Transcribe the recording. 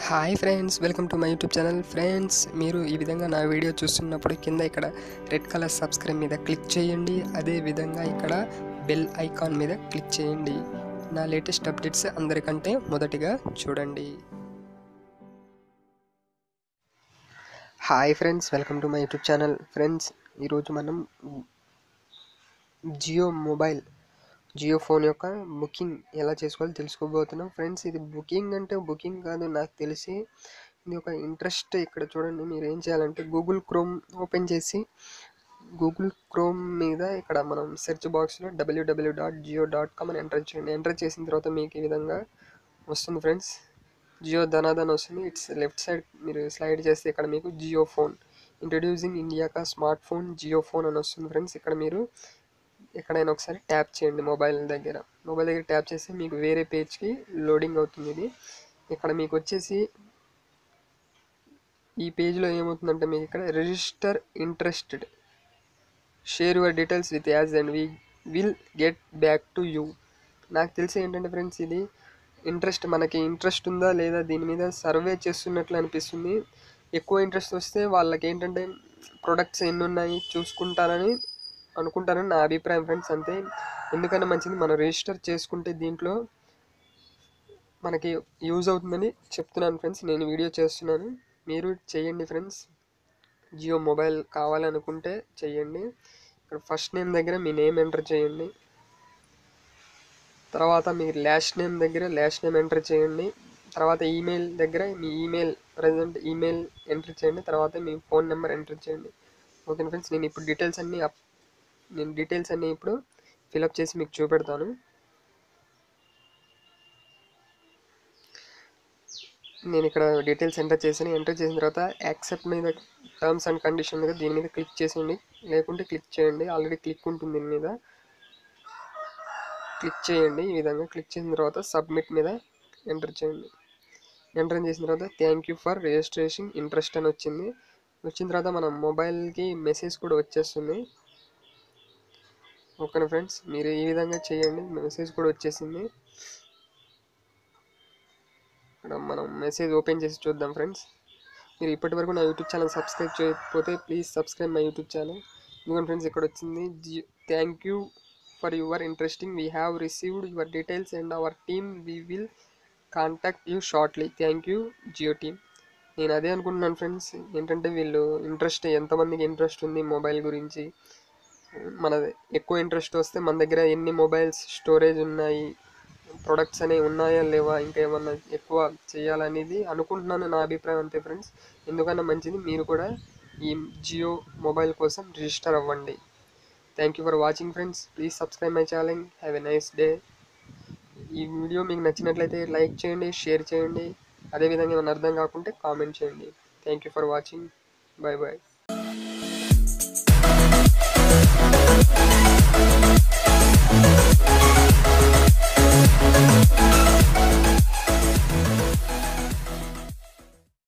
Hi friends welcome to my YouTube channel. Friends మీరు ఈ విధంగా నా వీడియో చూస్తున్నప్పుడు కింద ఇక్కడ రెడ్ కలర్ సబ్స్క్రైబ్ మీద క్లిక్ చేయండి. అదే విధంగా ఇక్కడ బెల్ ఐకాన్ మీద క్లిక్ చేయండి. నా లేటెస్ట్ అప్డేట్స్ అందరికంటే మొదటిగా చూడండి. Hi friends welcome to my YouTube channel. Friends ఈరోజు మనం జియో మొబైల్ జియో ఫోన్ యొక్క బుకింగ్ ఎలా చేసుకోవాలో తెలుసుకోబోతున్నాం. ఫ్రెండ్స్ ఇది బుకింగ్ అంటే బుకింగ్ కాదు నాకు తెలిసి ఇది ఒక ఇంట్రెస్ట్. ఇక్కడ చూడండి మీరు ఏం చేయాలంటే గూగుల్ క్రోమ్ ఓపెన్ చేసి గూగుల్ క్రోమ్ మీద ఇక్కడ మనం సెర్చ్ బాక్స్లో WW dot Jio dot com అని ఎంటర్ చేయండి. ఎంటర్ చేసిన తర్వాత మీకు ఈ విధంగా వస్తుంది ఫ్రెండ్స్. జియో ధనాధన్ వస్తుంది. ఇట్స్ లెఫ్ట్ సైడ్ మీరు స్లైడ్ చేస్తే ఇక్కడ మీకు జియో ఫోన్. ఇంట్రడ్యూసింగ్ ఇండియాకా స్మార్ట్ ఫోన్ జియో ఫోన్ అని వస్తుంది ఫ్రెండ్స్. ఇక్కడ మీరు ఎక్కడైనా ఒకసారి ట్యాప్ చేయండి మొబైల్ దగ్గర. మొబైల్ దగ్గర ట్యాప్ చేస్తే మీకు వేరే పేజ్కి లోడింగ్ అవుతుంది ఇది. ఇక్కడ మీకు వచ్చేసి ఈ పేజ్లో ఏమవుతుందంటే మీకు ఇక్కడ register interested share your details with us and we will get back to you నాకు తెలిసి ఏంటంటే ఫ్రెండ్స్ ఇది ఇంట్రెస్ట్ మనకి ఇంట్రెస్ట్ ఉందా లేదా దీని మీద సర్వే చేస్తున్నట్లు అనిపిస్తుంది. ఎక్కువ ఇంట్రెస్ట్ వస్తే వాళ్ళకి ఏంటంటే ప్రొడక్ట్స్ ఎన్ని ఉన్నాయి చూసుకుంటారని అనుకుంటానని నా అభిప్రాయం ఫ్రెండ్స్. అంతే. ఎందుకన్నా మంచిది? మనం రిజిస్టర్ చేసుకుంటే దీంట్లో మనకి యూజ్ అవుతుందని చెప్తున్నాను ఫ్రెండ్స్. నేను వీడియో చేస్తున్నాను. మీరు చేయండి ఫ్రెండ్స్. జియో మొబైల్ కావాలనుకుంటే చేయండి. ఇక్కడ ఫస్ట్ నేమ్ దగ్గర మీ నేమ్ ఎంటర్ చేయండి. తర్వాత మీరు లాస్ట్ నేమ్ దగ్గర లాస్ట్ నేమ్ ఎంటర్ చేయండి. తర్వాత ఈమెయిల్ దగ్గర మీ ఈమెయిల్ ప్రజెంట్ ఈమెయిల్ ఎంటర్ చేయండి. తర్వాత మీ ఫోన్ నెంబర్ ఎంటర్ చేయండి. Okay friends? నేను ఇప్పుడు డీటెయిల్స్ అన్నీ అప్ నేను డీటెయిల్స్ అన్నీ ఇప్పుడు ఫిలప్ చేసి మీకు చూపెడతాను. నేను ఇక్కడ డీటెయిల్స్ ఎంటర్ చేశాను. ఎంటర్ చేసిన తర్వాత యాక్సెప్ట్ మీద టర్మ్స్ అండ్ కండిషన్ మీద దీని మీద క్లిక్ చేసేయండి. లేకుంటే క్లిక్ చేయండి. ఆల్రెడీ క్లిక్ ఉంటుంది దీని మీద. క్లిక్ చేయండి. ఈ విధంగా క్లిక్ చేసిన తర్వాత సబ్మిట్ మీద ఎంటర్ చేయండి. ఎంటర్ చేసిన తర్వాత thank you for registration interest అని వచ్చింది. వచ్చిన తర్వాత మన మొబైల్కి మెసేజ్ కూడా వచ్చేస్తుంది. ఓకేనా ఫ్రెండ్స్ మీరు ఈ విధంగా చేయండి మెసేజ్ కూడా వచ్చేసింది. ఇక్కడ మనం మెసేజ్ ఓపెన్ చేసి చూద్దాం ఫ్రెండ్స్ మీరు ఇప్పటి వరకు నా యూట్యూబ్ ఛానల్ సబ్స్క్రైబ్ చేయకపోతే please subscribe my YouTube channel. ఎందుకంటే ఫ్రెండ్స్ ఇక్కడ వచ్చింది. Thank you for your interesting we have received your details and our team we will contact you shortly thank you Jio team నేను అదే అనుకుంటున్నాను friends ఏంటంటే వీళ్ళు interest ఎంతమందికి ఇంట్రెస్ట్ ఉంది మొబైల్ గురించి? మన ఎక్కువ ఇంట్రెస్ట్ వస్తే మన దగ్గర ఎన్ని మొబైల్స్ స్టోరేజ్ ఉన్నాయి ప్రొడక్ట్స్ అనేవి ఉన్నాయా లేవా ఇంకా ఏమన్నా ఎక్కువ చేయాలనేది అనుకుంటున్నాను నా అభిప్రాయం అంతే ఫ్రెండ్స్ ఎందుకన్నా మంచిది మీరు కూడా ఈ జియో మొబైల్ కోసం రిజిస్టర్ అవ్వండి. Thank you for watching friends please subscribe my channel have a nice day ఈ వీడియో మీకు నచ్చినట్లయితే లైక్ చేయండి షేర్ చేయండి. అదేవిధంగా ఏమైనా అర్థం కాకుంటే కామెంట్ చేయండి. Thank you for watching bye bye Thank you.